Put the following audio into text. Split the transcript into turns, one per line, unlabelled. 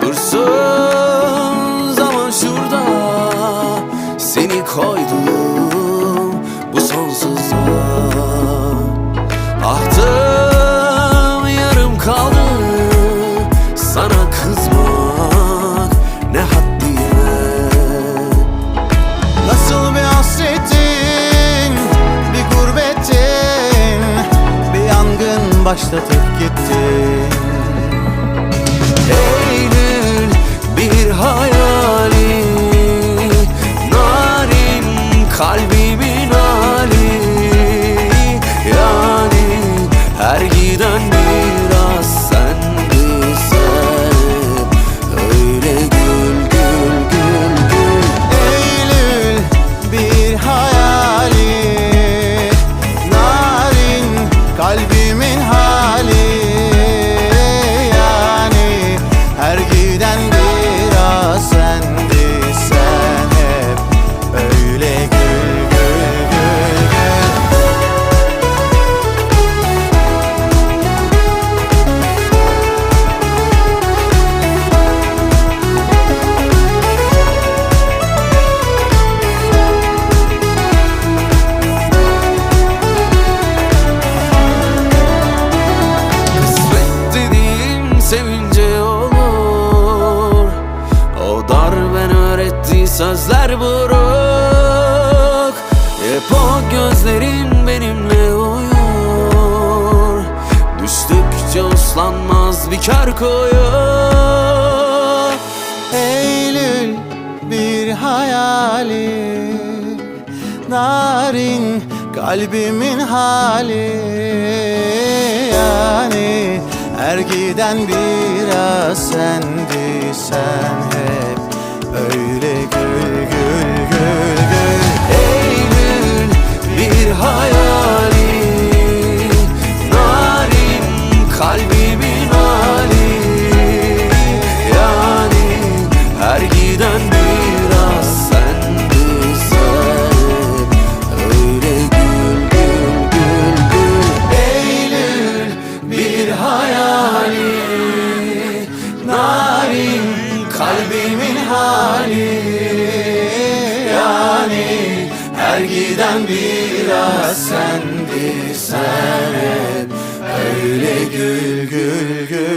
Dursun
başlatıp gittin.
Eylül bir hayali Narin kalbimin hali. Yani her sözler buruk. Hep o gözlerin benimle uyur. Düştükçe uslanmaz bir kar koyu.
Eylül bir hayali. Narin kalbimin hali. Yani her giden biraz sendi sen hep Öyle gül
kalbimin hali Yani her giden biraz sendi sen hep Öyle gül gül gül